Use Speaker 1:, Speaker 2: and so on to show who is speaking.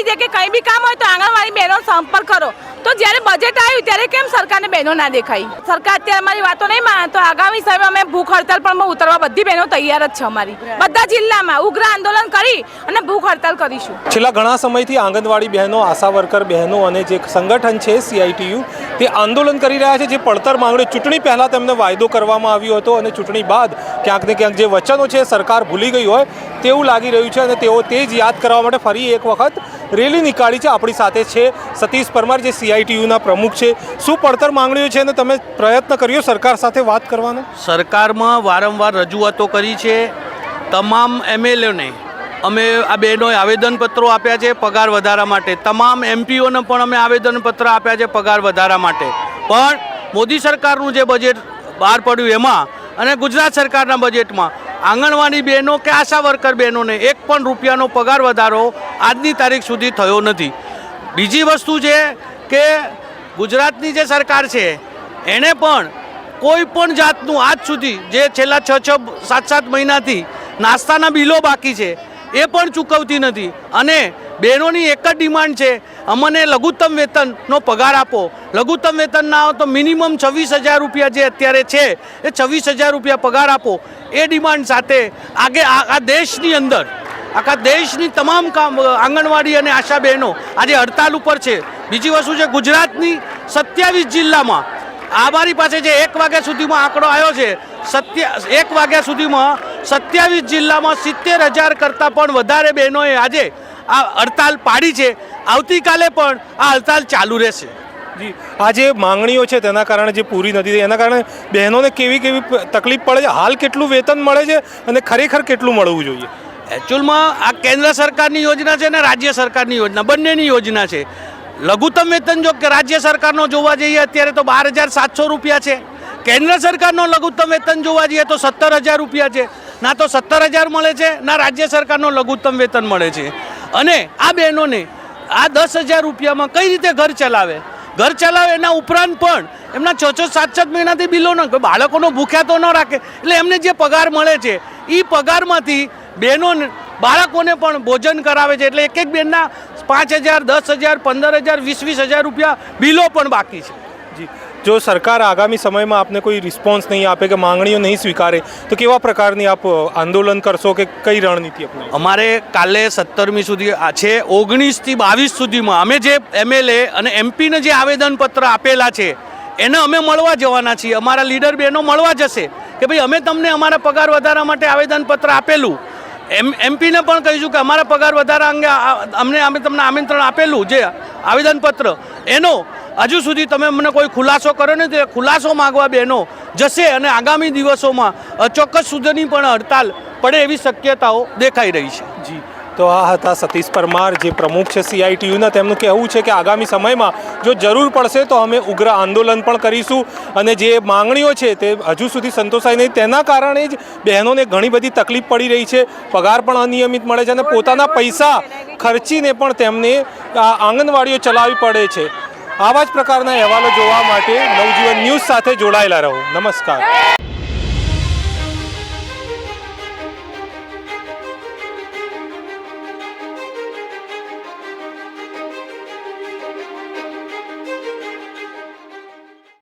Speaker 1: કહી દે કે કંઈ બી કામ હોય તો આંગણવાડી બહેનો સંપર્ક કરો. તો જ્યારે બજેટ આવ્યું ત્યારે કેમ સરકારને બહેનો ના દેખાઈ? સરકાર અત્યારે અમારી વાતો નહીં માને તો આગામી સમયમાં અમે ભૂખ હડતાલ પણ ઉતરવા બધી બહેનો તૈયાર જ છે અમારી. બધા જિલ્લામાં ઉગ્ર આંદોલન કરી અને ભૂખ હડતાલ કરીશું.
Speaker 2: છેલ્લા ઘણા સમયથી આંગણવાડી બહેનો આશા વર્કર બહેનો અને જે સંગઠન છે સીઆઈટીયુ તે આંદોલન કરી રહ્યા છે જે પડતર માંગણી. ચૂંટણી પહેલાં તેમને વાયદો કરવામાં આવ્યો હતો અને ચૂંટણી બાદ ક્યાંક ને ક્યાંક જે વચનો છે સરકાર ભૂલી ગઈ હોય તેવું લાગી રહ્યું છે અને તેઓ તે જ યાદ કરવા માટે ફરી એક વખત રેલી નીકાળી છે, આપણી સાથે છે સતીશ પરમાર, જે સીઆઈટીયુના પ્રમુખ છે. શું પડતર માંગણીઓ છે અને તમે પ્રયત્ન કર્યો સરકાર સાથે વાત કરવાનો?
Speaker 3: સરકારમાં વારંવાર રજૂઆતો કરી છે. તમામ એમએલએને અમે આ બહેનોએ આવેદનપત્રો આપ્યા છે પગાર વધારા માટે. તમામ એમપીઓને પણ અમે આવેદનપત્ર આપ્યા છે પગાર વધારા માટે. પણ મોદી સરકારનું જે બજેટ બહાર પડ્યું એમાં અને ગુજરાત સરકારના બજેટમાં આંગણવાડી બહેનો કે આશા વર્કર બહેનોને એક પણ રૂપિયાનો પગાર વધારો આજની તારીખ સુધી થયો નથી. બીજી વસ્તુ છે કે ગુજરાતની જે સરકાર છે એણે પણ કોઈ પણ જાતનું આજ સુધી જે છેલ્લા છ છ સાત સાત મહિનાથી નાસ્તાના બિલો બાકી છે એ પણ ચૂકવતી નથી. અને બહેનોની એક જ ડિમાન્ડ છે, અમને લઘુત્તમ વેતનનો પગાર આપો. લઘુત્તમ વેતન ના હોય તો મિનિમમ છવ્વીસ હજાર રૂપિયા જે અત્યારે છે, એ છવ્વીસ હજાર રૂપિયા પગાર આપો. એ ડિમાન્ડ સાથે આગે આ દેશની અંદર, આખા દેશની તમામ કામ આંગણવાડી અને આશા બહેનો આજે હડતાલ ઉપર છે. બીજી વસ્તુ છે, ગુજરાતની સત્યાવીસ જિલ્લામાં અમારી પાસે જે એક વાગ્યા સુધીમાં આંકડો આવ્યો છે, સત્ય એક વાગ્યા સુધીમાં સત્યાવીસ જિલ્લામાં સિત્તેર હજાર કરતાં પણ વધારે બહેનોએ આજે આ હડતાલ પાડી છે. આવતીકાલે પણ આ હડતાલ ચાલુ રહેશે.
Speaker 2: જી આ જે માંગણીઓ છે તેના કારણે જે પૂરી નથી થઈ એના કારણે બહેનોને કેવી કેવી તકલીફ પડે છે? હાલ કેટલું વેતન મળે છે અને ખરેખર કેટલું મળવું જોઈએ?
Speaker 3: એકચ્યુઅલમાં આ કેન્દ્ર સરકારની યોજના છે ને રાજ્ય સરકારની યોજના બંનેની યોજના છે. લઘુત્તમ વેતન જો કે રાજ્ય સરકારનો જોવા જઈએ અત્યારે તો બાર હજાર સાતસો રૂપિયા છે. કેન્દ્ર સરકારનો લઘુત્તમ વેતન જોવા જઈએ તો સત્તર હજાર રૂપિયા છે. ના તો સત્તર હજાર મળે છે, ના રાજ્ય સરકારનો લઘુત્તમ વેતન મળે છે. અને આ બહેનોને આ દસ હજાર રૂપિયામાં કઈ રીતે ઘર ચલાવે? ઘર ચલાવે એના ઉપરાંત પણ એમના છ છ સાત સાત મહિનાથી બિલો ન, બાળકોનો ભૂખ્યા તો ન રાખે. એટલે એમને જે પગાર મળે છે એ પગારમાંથી બહેનો બાળકોને પણ ભોજન કરાવે છે. એટલે એક એક બેનના પાંચ હજાર, દસ હજાર, પંદર હજાર વીસ વીસ હજાર રૂપિયા બિલો પણ બાકી છે.
Speaker 2: જી. જો સરકાર આગામી સમયમાં આપને કોઈ રિસ્પોન્સ નહીં આપે કે માંગણીઓ નહીં સ્વીકારે, તો કેવા પ્રકારની આપ આંદોલન કરશો કે કઈ રણનીતિ અપનાવશો?
Speaker 3: અમારે કાલે સત્તરમી સુધી, આ છે ઓગણીસથી બાવીસ સુધીમાં અમે જે એમએલએ અને એમપીને જે આવેદનપત્ર આપેલા છે, એને અમે મળવા જવાના છીએ. અમારા લીડર બહેનો મળવા જશે કે ભાઈ અમે તમને અમારા પગાર વધારા માટે આવેદનપત્ર આપેલું. એમ એમપીને પણ કહીશું કે અમારા પગાર વધારા અંગે અમને અમે તમને આમંત્રણ આપેલું જે આવેદનપત્ર. એનો હજુ સુધી તમે મને કોઈ ખુલાસો કરો ને તો ખુલાસો માગવા બહેનો જશે અને આગામી દિવસોમાં અચોક્કસ ચોક્કસ સુધીની પણ હડતાલ પડે એવી શક્યતાઓ દેખાઈ રહી છે.
Speaker 2: જી. તો આ હતા સતીશ પરમાર, જે પ્રમુખ છે સીઆઈટીયુના તેમનું કહેવું છે કે આગામી સમયમાં જો જરૂર પડશે તો અમે ઉગ્ર આંદોલન પણ કરીશું. અને જે માંગણીઓ છે તે હજુ સુધી સંતોષાય નહીં. તેના કારણે જ બહેનોને ઘણી બધી તકલીફ પડી રહી છે. પગાર પણ અનિયમિત મળે છે અને પોતાના પૈસા ખર્ચીને પણ તેમને આંગણવાડીઓ ચલાવવી પડે છે. આવા જ પ્રકારના અહેવાલો જોવા માટે નવજીવન ન્યૂઝ સાથે જોડાયેલા રહો. નમસ્કાર.